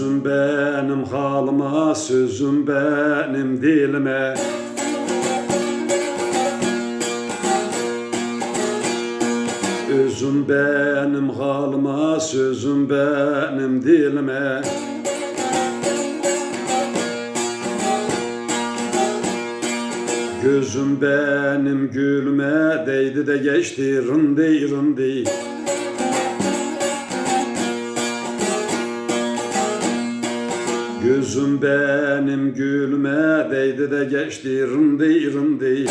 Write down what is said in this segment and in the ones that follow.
benim halıma, sözüm benim dilime. Özüm benim halıma, sözüm benim dilime. Gözüm benim gülme değdi de geçti rındi rındi Gözüm benim gülme değdi de geçti rındi rındi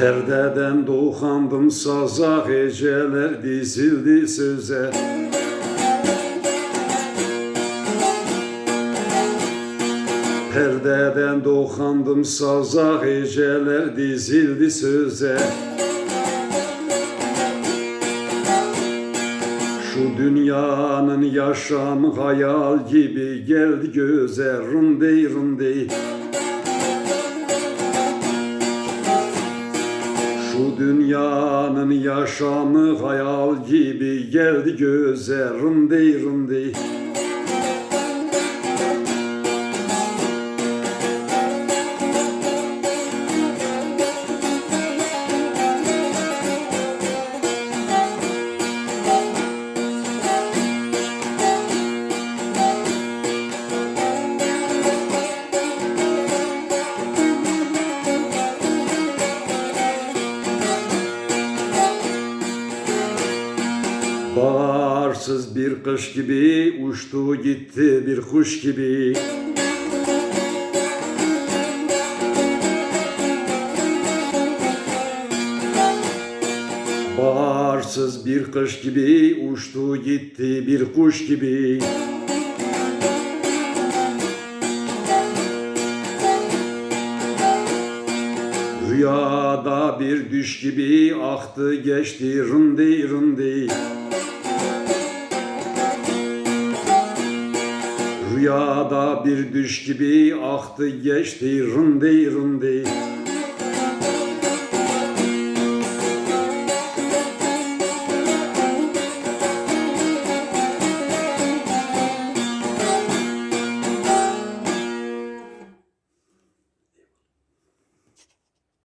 Perdeden dokandım saza heceler dizildi söze. Perdeden dokandım saza heceler dizildi söze. Şu dünyanın yaşamı hayal gibi geldi göze. Rındi rındi Şu dünyanın yaşamı hayal gibi geldi göze rındi rındi Baharsız bir kış gibi uçtu gitti bir kuş gibi. Baharsız bir kış gibi uçtu gitti bir kuş gibi. Rüyada bir düş gibi aktı geçti rındi rındi Rüyada bir düş gibi aktı geçti rındi rındi